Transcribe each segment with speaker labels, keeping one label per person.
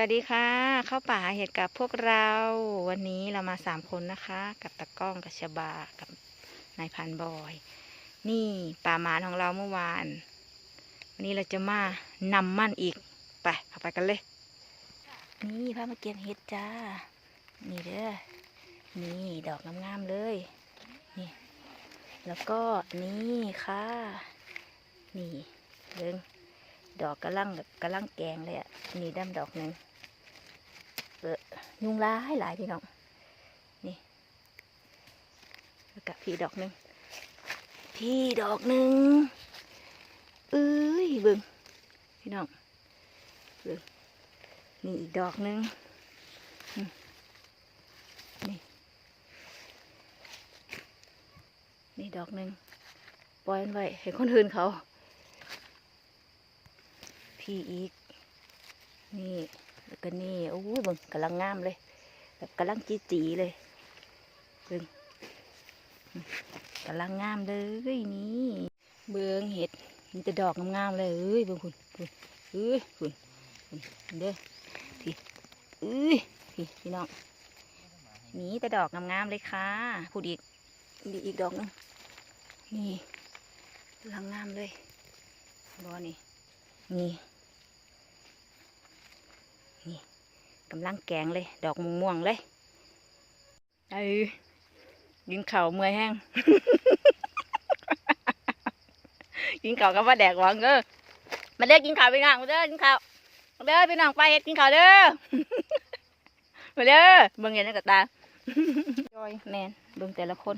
Speaker 1: วัสดีค่ะ เข้าป่าหาเห็ดกับพวกเราวันนี้เรามาสามคนนะคะ กับตะกล้องกับชบากับนายพันบอย นี่ป่าหมานของเราเมื่อวาน วันนี้เราจะมานำมั่นอีกไปเอาไปกันเลย นี่พามาเก็บเห็ดจ้า นี่เด้อนี่ดอกงามๆเลยนี่แล้วก็นี่ค่ะ นี่เบิ่ง ดอกกระลังแบบกระลังแกงเลยอะนี่ดำดอกหนึ่งเออยุงร้ายหลายพี่น้องนี่แล้วกับพี่ดอกหนึ่งพี่ดอกหนึ่งเอ้ยเบิ่งพี่น้องเบิ่งนี่อีกดอกหนึ่งนี่นี่ดอกหนึ่งปล่อยมันไว้ให้คนอื่นเขา พี่อีก นี่แล้วก็นี่โอ้ยเบิ่งกำลังงามเลยแบบกำลังจีจีๆเลยเบิ่งกำลังงามเลยนี่เบิ่งเห็ดมีแต่ดอกงามๆเลยเอ้ยบิ่งคุณคุณเอ้ยคุณคุณเด้อพี่เอ้ยพี่พี่น้องมีแต่ดอกงามๆเลยค่ะพูดอีกมีอีกดอกนึงนี่กำลังงามเลยบอนี่นี่ นี่กำลังแกงเลย ดอกม่วงๆเลยไอ้ยินเข่าวเมื่อยแห้งกินข้าวกับว่าแดกหวังเด้อมาเด้อกินข้าวพี่น้องมาเด้อกินข้าวมาเด้อพี่น้องไปเฮ็ดกินข้าวเด้อมาเด้อเบิ่งเห็นในกระตาจอยแมนเบิ่งแต่ละคน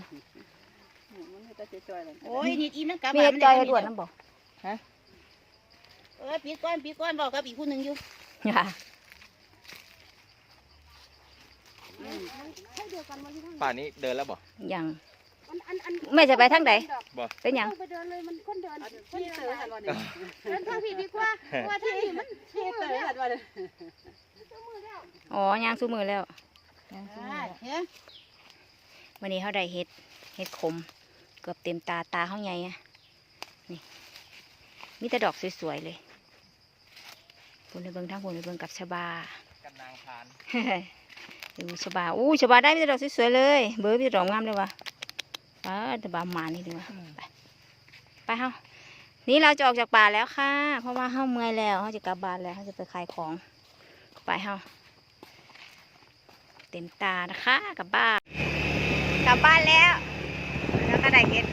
Speaker 2: โอ้ยนี่อิ่มแล้วกลับ
Speaker 1: มีเฮ็ดจอยเฮ็ดด่วนน้ำบ่
Speaker 2: เออปีก้อนปีก้อนบอกกับอีกผู้หนึ่งอยู่
Speaker 1: ค่ะ
Speaker 3: ป่านนี้เดินแล้วบ่
Speaker 1: ยัง
Speaker 4: อันอันอัน
Speaker 1: แม่จะไปทางใด
Speaker 3: บ่
Speaker 1: เป็นหยัง
Speaker 4: ไปเดินเลยมันคนเดินคน
Speaker 2: พี่
Speaker 4: เดิ
Speaker 2: เต๋อนหันวันนี้
Speaker 4: เดินทางผิดดีกว่าเพราะว่าทางนี้มัน
Speaker 2: พี่เต๋อหันวันนี้
Speaker 1: อ๋อยางสู้มือแล้ว
Speaker 2: เฮ้ย
Speaker 1: วันนี้เขาได้เห็ดเห็ดขม เกือบเต็มตาตาเขาใหญ่อะนี่มีแต่ดอกสวยๆเลยคุณในเบิงทั้งคุณในเบิงกับชบา
Speaker 3: กันนางพาน
Speaker 1: ดูชบาอู้ชบาได้มีแต่ดอกสวยๆเลย เบอร์มีแต่ดอกงามเลยวะป้าแต่บาหมานี่ดีวะไปไปเฮานี่เราจะออกจากป่าแล้วค่ะ เพราะว่าเฮาเมื่อยแล้วเฮาจะกลับบ้านแล้วเฮาจะไปขายของ ไปเฮาเต็มตานะคะกลับบ้านกลับบ้านแล้ว แล้วก็ได้เห็ด